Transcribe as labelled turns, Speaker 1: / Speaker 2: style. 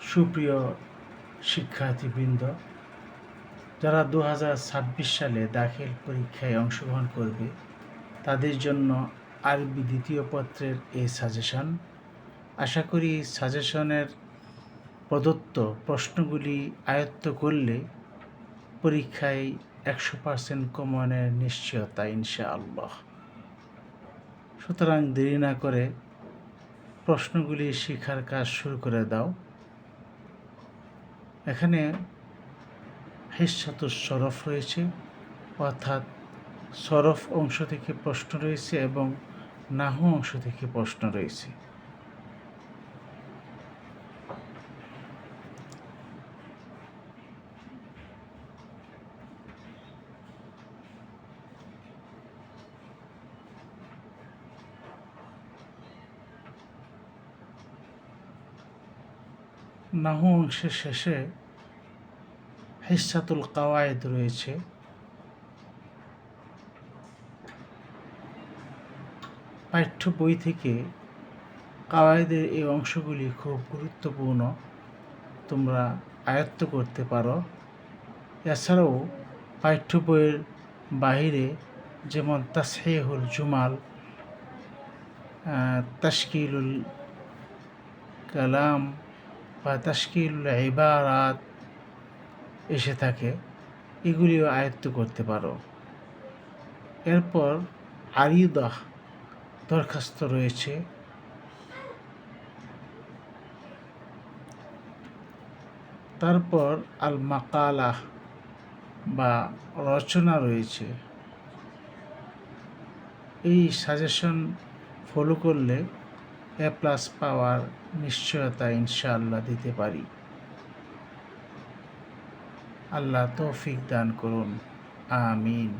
Speaker 1: সুপ্রিয় শিক্ষার্থীবৃন্দ, যারা দু হাজার ছাব্বিশ সালে দাখিল পরীক্ষায় অংশগ্রহণ করবে, তাদের জন্য আরবি দ্বিতীয় পত্রের এই সাজেশন। আশা করি সাজেশনের প্রদত্ত প্রশ্নগুলি আয়ত্ত করলে পরীক্ষায় একশো পার্সেন্ট কমনের নিশ্চয়তা ইনশা ইনশাআল্লাহ। সুতরাং দেরি না করে প্রশ্নগুলি শেখার কাজ শুরু করে দাও। এখানে হিসাতুর সরফ রয়েছে, অর্থাৎ সরফ অংশ থেকে প্রশ্ন রয়েছে এবং নাহু অংশ থেকে প্রশ্ন রয়েছে। নাহু অংশের শেষে হিসাতুল কাওয়ায়েদ রয়েছে। পাঠ্য বই থেকে কাওয়ায়েদের এই অংশগুলি খুব গুরুত্বপূর্ণ। তোমরা আয়ত্ত করতে পারো। এছাড়াও পাঠ্য বইয়ের বাহিরে যেমন তাসহেহুল জুমাল তাশকিলুল কালাম বা তাশকিলুল ইবারাত এসে থাকে, এগুলিও আয়ত্ত করতে পারো। এরপর আরিদাহ দরখাস্ত রয়েছে। তারপর আল মাকালাহ বা রচনা রয়েছে। এই সাজেশন ফলো করলে এ প্লাস পাওয়ার নিশ্চয়তা ইনশাআল্লাহ দিতে পারি। আল্লাহ তৌফিক দান করুন। আমিন।